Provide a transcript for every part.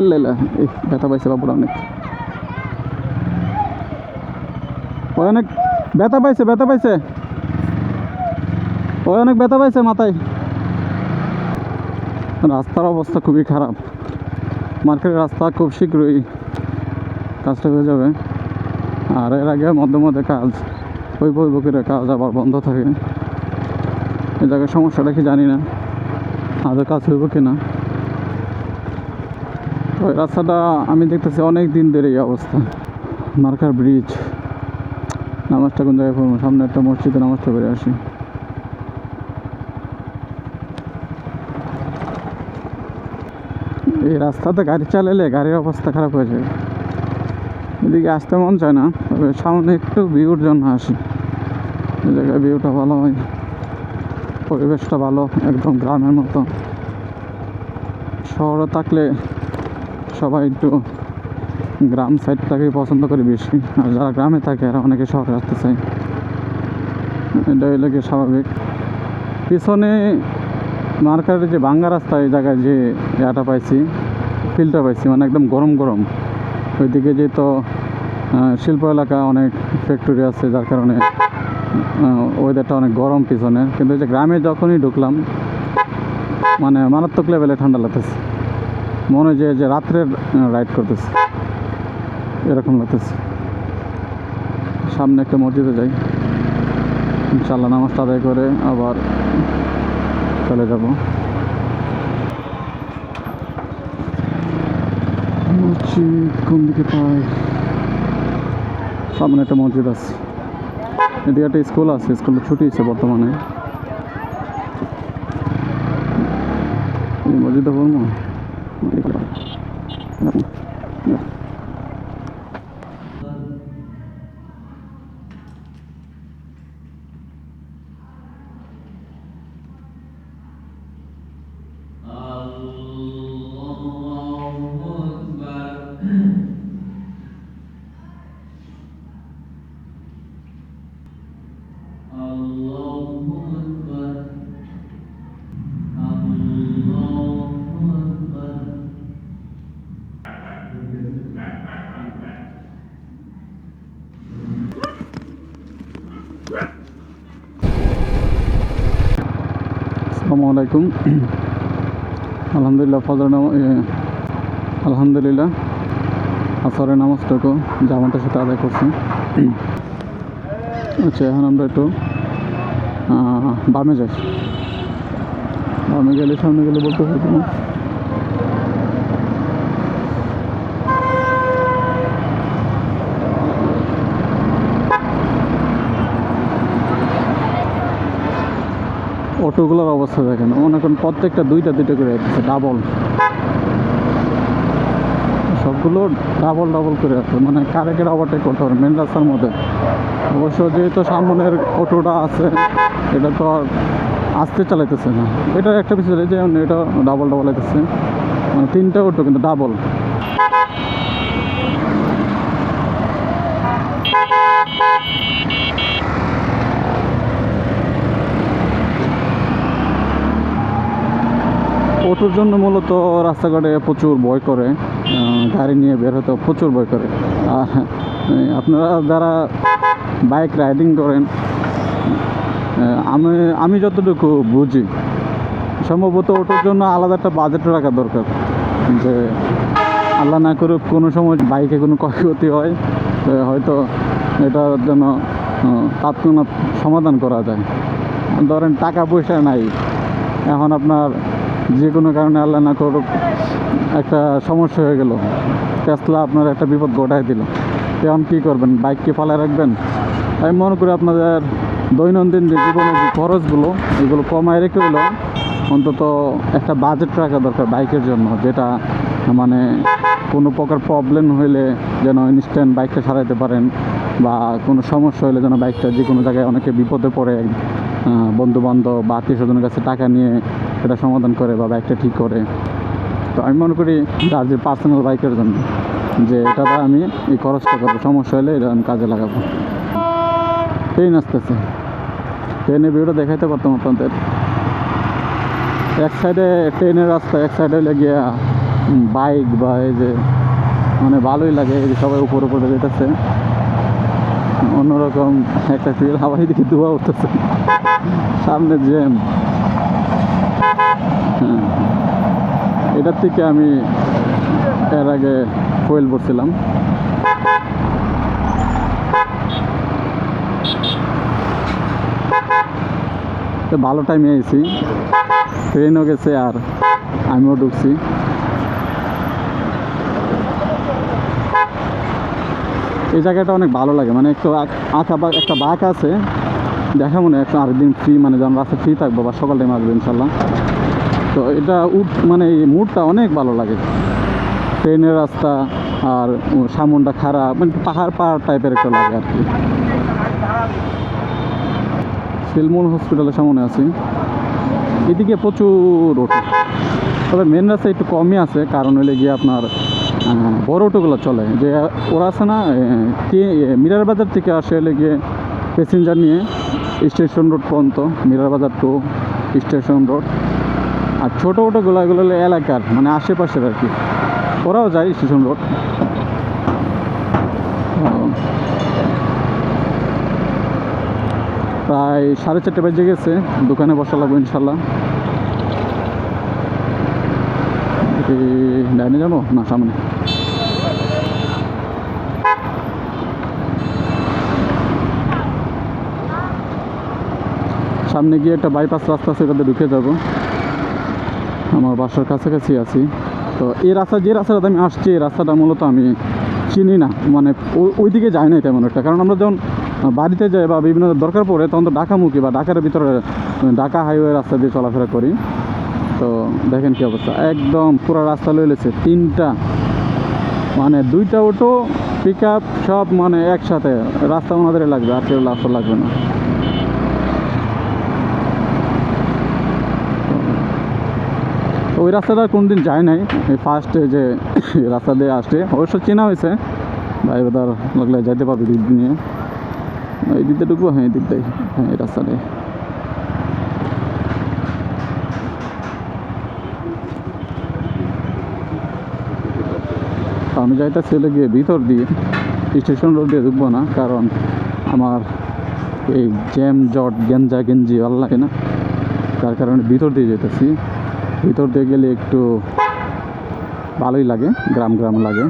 এল্লেলা এই ব্যথা পাইছে বাবুরা অনেক ওই অনেক ব্যথা পাইছে ব্যথা পাইছে ওই অনেক ব্যথা পাইছে মাথায় রাস্তার অবস্থা খুবই খারাপ। মার্কেটের রাস্তা খুব শীঘ্রই কাজটা হয়ে যাবে। আর এর আগে মধ্যে মধ্যে কাজ, ওই বই বকের কাজ আবার বন্ধ থাকে। এ জায়গায় সমস্যাটা কি জানি না। আদৌ কাজ হইব কি না এই রাস্তাটা আমি দেখতেছি অনেক দিন ধরে এই অবস্থা। মার্কার ব্রিজ। নামাজটা কোন জায়গায় পড়ব? সামনে একটা মসজিদে নামাজটা পড়ে আসি। এই রাস্তাতে গাড়ি চালালে গাড়ির অবস্থা খারাপ হয়ে যায়। এদিকে আসতে মন চায় না, তবে সামনে একটু ভিউর জন্য আসি। এই জায়গায় ভিউটা ভালো হয় পরিবেশটা ভালো, একদম গ্রামের মতো। শহরে থাকলে সবাই একটু গ্রাম সাইডটাকেই পছন্দ করে বেশি। আর যারা গ্রামে থাকে, এরা অনেকে শহরে আসতে চায়। এটা হইলে কি স্বাভাবিক। পিছনে মার্কেটের যে ভাঙ্গা রাস্তা, এই জায়গায় যে ইয়াটা পাইছি ফিলটা পাইছি মানে একদম গরম গরম। ওইদিকে যে তো শিল্প এলাকা অনেক ফ্যাক্টরি আছে, যার কারণে ওয়েদারটা অনেক গরম পিছনে। কিন্তু যে গ্রামে যখনই ঢুকলাম মানে মারাত্মক লেভেলে ঠান্ডা লাগতেছে। মনে হয় যে রাত্রে রাইড করতেছে। এরকম লাগতেছে। সামনে একটা মসজিদে যাই। ইনশাল্লাহ নামাজটা আদায় করে আবার চলে যাব। মসজিদ কোন দিকে পাই সামনে একটা মসজিদ আছে। এদিকে একটা স্কুল আছে। স্কুলে ছুটি আছে বর্তমানে। মসজিদে পড়ব Thank you. আসসালামু আলাইকুম। আলহামদুলিল্লাহ ফজর আলহামদুলিল্লাহ, আসরের নামাজটুকু জামাটার সাথে আদায় করছি। আচ্ছা এখন আমরা একটু বামে যাই। বামে গেলে সামনে গেলে বলতে পারব না। অটোগুলোর অবস্থা দেখেন। মনে করেন প্রত্যেকটা দুইটা দুইটা করে আছে ডাবল সবগুলো ডাবল ডাবল করে আছে মানে কারেকে ওভারটেক করতে হবে মেন রাস্তার মধ্যে। অবশ্য যেহেতু সামনের অটোটা আছে, এটা তো আর আসতে চালাইতেছে না। এটা একটা বিষয় যে, এটা ডাবল ডাবল আইতেছে মানে তিনটা অটো কিন্তু ডাবল অটোর জন্য মূলত রাস্তাঘাটে প্রচুর ভয় করে গাড়ি নিয়ে বের হতে প্রচুর ভয় করে। আর আপনারা যারা বাইক রাইডিং করেন আমি আমি যতটুকু বুঝি, সম্ভবত ওটার জন্য আলাদা একটা বাজেট রাখা দরকার। যে আল্লাহ না করুক, কোনো সময় বাইকে কোনো ক্ষয়ক্ষতি হয় হয়তো এটার জন্য তাৎক্ষণিক সমাধান করা যায়। ধরেন টাকা পয়সা নাই, এখন আপনার যে কোনো কারণে আল্লাহ না করুক, একটা সমস্যা হয়ে গেল। টেসলা আপনার একটা বিপদ ঘটায় দিল। এখন কী করবেন? বাইক কি ফালায় রাখবেন? আমি মনে করি আপনাদের দৈনন্দিন যে জীবনের যে খরচগুলো, এগুলো কমায় রেখে হলো অন্তত একটা বাজেট রাখা দরকার বাইকের জন্য, যেটা মানে কোনো প্রকার প্রবলেম হইলে যেন ইনস্ট্যান্ট বাইকটা সারাইতে পারেন বা কোনো সমস্যা হলে যেন বাইকটা যে কোনো জায়গায় অনেকে বিপদে পড়ে বন্ধুবান্ধব বা আত্মীয় স্বজনের কাছে টাকা নিয়ে সেটা সমাধান করে বা বাইকটা ঠিক করে। তো আমি মনে করি যার যে পার্সোনাল বাইকের জন্য যে এটা আমি এই খরচটা করব। সমস্যা হলে এটা আমি কাজে লাগাবো। ট্রেন আসতেছে। ট্রেনের ভিউটা দেখাইতে পারতাম আপনাদের। এক সাইডে ট্রেনের রাস্তা, এক সাইডে হলে গিয়া বাইক বা এই যে মানে ভালোই লাগে, এই যে সবাই উপর উপরে যেতেছে অন্যরকম একটা ফিল আবার এদিকে ধোয়া উঠতেছে। সামনে জ্যাম হ্যাঁ এটার থেকে আমি এর আগে ফুয়েল ভরছিলাম তো ভালো টাইমে এসেছি ট্রেনও গেছে আর আমিও ঢুকছি। এই জায়গাটা অনেক ভালো লাগে মানে একটু আঁক- বা একটা বাঁক আছে। দেখা মনে হয় একটু আরেকদিন ফ্রি মানে যখন রাস্তা ফ্রি থাকব বা সকাল টাইম আসবে ইনশাল্লাহ। তো এটা উঠ মানে এই মুডটা অনেক ভালো লাগে। ট্রেনের রাস্তা আর সামনটা খারাপ মানে পাহাড় পাহাড় টাইপের একটা লাগে আর কি। শিলমুল হসপিটালের সামনে আছি। এদিকে প্রচুর অটো তবে মেন রাস্তা একটু কমই আছে, কারণ হলে গিয়ে আপনার বড় অটোগুলো চলে। যে ওরা আছে না মিরার বাজার থেকে আসে হলে গিয়ে প্যাসেঞ্জার নিয়ে, স্টেশন রোড পর্যন্ত, Mirar Bazar to station road আর ছোটো অটোগুলো এগুলো হলো এলাকার মানে আশেপাশের আর কি। ওরাও যায় স্টেশন রোড। প্রায় সাড়ে চারটে বাজে গেছে, দোকানে বসা লাগবে ইনশাল্লাহ। ডাইনে যাব না সামনে? সামনে গিয়ে একটা বাইপাস রাস্তা আছে ওটাতে ঢুকে যাব। আমার বাসার কাছাকাছি আছি। তো এই রাস্তা, যে রাস্তাটা আমি আসছি, এই রাস্তাটা মূলত আমি চিনি না। মানে ওই- দিকে যাই না তেমন একটা। কারণ আমরা যখন বাড়িতে যাই বা বিভিন্ন দরকার পড়ে, তখন তো ঢাকামুখী বা ঢাকার ভিতরে মানে ঢাকা হাইওয়ে রাস্তা দিয়ে চলাফেরা করি। তো দেখেন কি অবস্থা। একদম পুরো রাস্তা লইলেছে তিনটা মানে দুইটা অটো পিক সব মানে একসাথে। রাস্তা ওনাদের লাগবে, আর কেউ রাস্তা লাগবে না। ওই রাস্তাটা কোনদিন যায় নাই। এই ফার্স্ট যে রাস্তা দিয়ে আসছে, অবশ্য চেনা হয়েছে। ভাই বাদার লাগলে যাইতে পারবে দিক নিয়ে এই দিকটা ঢুকবো? হ্যাঁ এই দিকটাই হ্যাঁ এই রাস্তাটাই আমি যাইতেছি হলে গিয়ে ভিতর দিয়ে। স্টেশন রোড দিয়ে ঢুকবো না, কারণ আমার এই জ্যাম, জট গেঞ্জা গেঞ্জি ভালো লাগে না। তার কারণে ভিতর দিয়ে যেতেছি ভিতর দিয়ে গেলে একটু ভালোই লাগে, গ্রাম গ্রাম লাগে।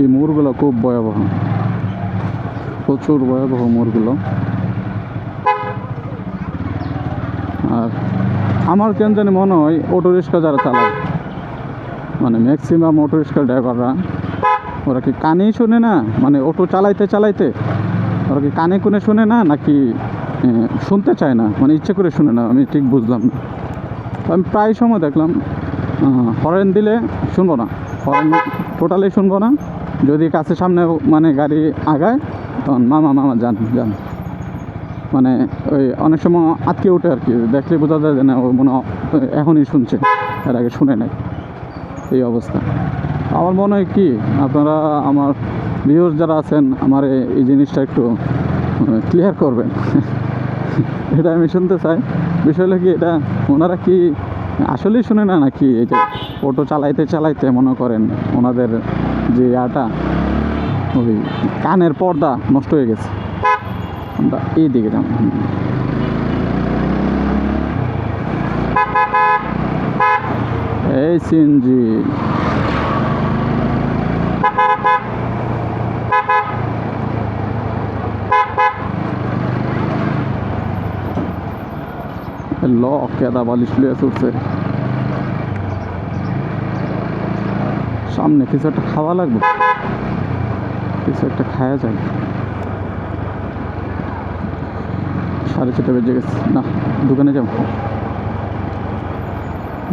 এই মোড়গুলো খুব ভয়াবহ। প্রচুর ভয়াবহ মোড়গুলো আর আমার কেন জানি মনে হয় অটো রিক্সা যারা চালায় মানে ম্যাক্সিমাম অটো রিক্সা ড্রাইভাররা ওরা কি কানেই শোনে না? মানে অটো চালাইতে চালাইতে? ওরা কি কানে কোনে শোনে না, নাকি শুনতে চায় না? মানে ইচ্ছে করে শুনে না, আমি ঠিক বুঝলাম না। আমি প্রায় সময় দেখলাম হরেন দিলে শুনব না। হরেন টোটালি শুনব না। যদি কাছে সামনে মানে গাড়ি আগায়, তখন মামা মামা যান যান। মানে ওই অনেক সময় আটকে ওঠে আর কি। দেখলে বোঝা যায় যে না, ও মনে এখনই শুনছে। এর আগে শুনে নাই। এই অবস্থা। আমার মনে হয় কি, আপনারা, আমার ভিউয়ার্স যারা আছেন, আমার এই জিনিসটা একটু ক্লিয়ার করবেন। এটা আমি শুনতে চাই। বিষয় হলো কি, এটা ওনারা কি আসলেই শুনে না নাকি এই যে অটো চালাইতে চালাইতে মনে করেন ওনাদের যে আটা ওই কানের পর্দা নষ্ট হয়ে গেছে? আমরা এই দিকে যাব এই সিএনজি। ল কেদা বালিশ লিয়ে চলছে। সামনে কিছু একটা খাওয়া লাগবে। কিছু একটা খাওয়া যায়। সাড়ে চারটে বেজে গেছে। না, দোকানে যাব।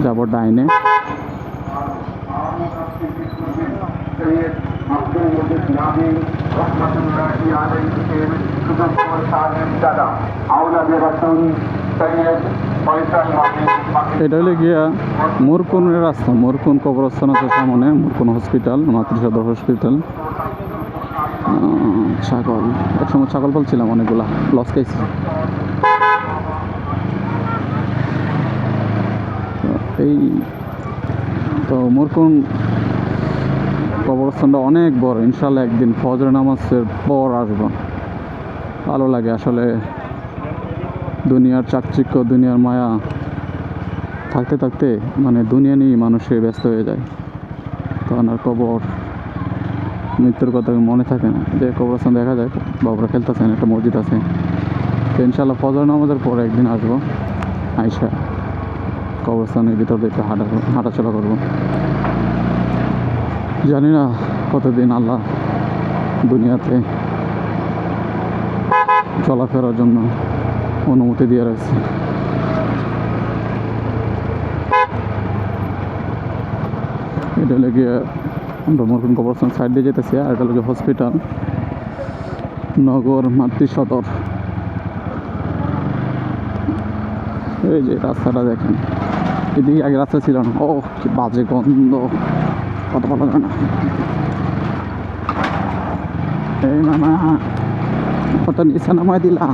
ফয়সাল ডাইনে। এটা হলে গিয়া মোরকুনের রাস্তা। মোরকুন কবরস্থান আছে সামনে, মোরকুন হসপিটাল মাতৃ সদর হসপিটাল ছাগল। একসময় ছাগল পালছিলাম অনেকগুলা লস খাইছি তো এই, তো মোরকুন কবরস্থানটা অনেক বড়। ইনশাল্লাহ একদিন ফজর নামাজের পর আসব। ভালো লাগে আসলে। দুনিয়ার চাকচিক্য, দুনিয়ার মায়া থাকতে থাকতে মানে দুনিয়া নিয়ে মানুষে ব্যস্ত হয়ে যায়। তখন আর কবর মৃত্যুর কথা মনে থাকে না। যে কবরস্থান দেখা যায়, বাবরা খেলতেছেন, একটা মসজিদ আছে। তো ইনশাল্লাহ ফজর নামাজের পর একদিন আসব আইসা কবরস্থানের ভিতর দিয়ে হাঁটা হাঁটাচলা করব। জানি না কতদিন আল্লাহ দুনিয়াতে চলাফেরার জন্য অনুমতি দিয়ে রাখছে। এটা লেগে আমরা মরকুন কবরস্থান সাইড দিয়ে যেতেছি, আর এটা লেগে হসপিটাল নগর, মাতৃ সদর। এই যে রাস্তাটা দেখেন। এদিকে আগে রাস্তা ছিল না। ও কি বাজে গন্ধ। কত ভালো যায় না। এই মামা কত নিচে নামায় দিলা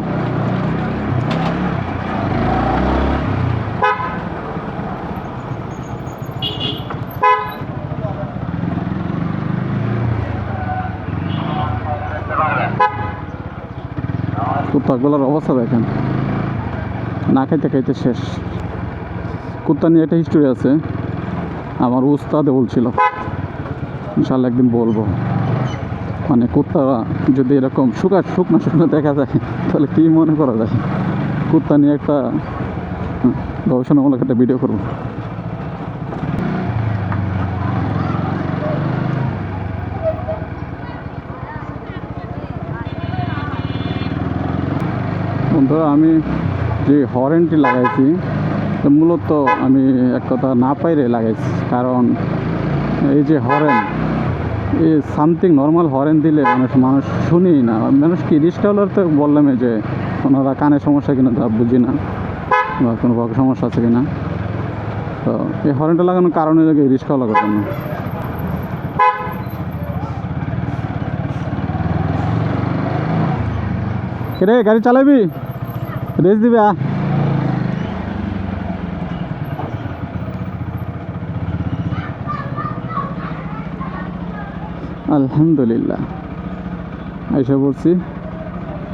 কুত্তাগুলোর অবস্থা দেখেন। না খাইতে খাইতে শেষ। কুত্তা নিয়ে একটা হিস্টোরি আছে। আমার উস্তাদে বলছিল ইনশাল্লাহ একদিন বলব। মানে কুত্তারা যদি এরকম শুকা শুকনো শুকনো দেখা যায়, তাহলে কী মনে করা যায়? কুত্তা নিয়ে একটা গবেষণামূলক একটা ভিডিও করব। বন্ধুরা, আমি যে হরেনটি লাগাইছি মূলত আমি এক কথা না পাইরে লাগাইছি, কারণ এই যে হরেন এই সামথিং নর্মাল হরেন দিলে মানুষ মানুষ শুনি না। মানুষ কি রিস্কওয়ালার তো বললাম যে ওনারা কানে সমস্যা কিনা তা বুঝি না, বা কোনো সমস্যা আছে কিনা। তো এই হরেনটা লাগানোর কারণে লাগে রিস্কওয়ালা করতাম না রে গাড়ি চালাবি? রেস দিবে, আ? আলহামদুলিল্লাহ। এসে বলছি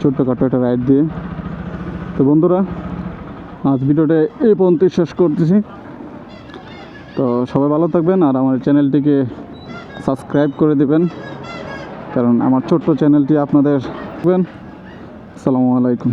ছোট্টখাটো একটা রাইড দিয়ে। তো বন্ধুরা, আজ ভিডিওটা এই পর্যন্ত শেষ করতেছি। তো সবাই ভালো থাকবেন আর আমার চ্যানেলটিকে সাবস্ক্রাইব করে দেবেন। কারণ আমার ছোট্ট চ্যানেলটি আপনাদের আসসালামু আলাইকুম।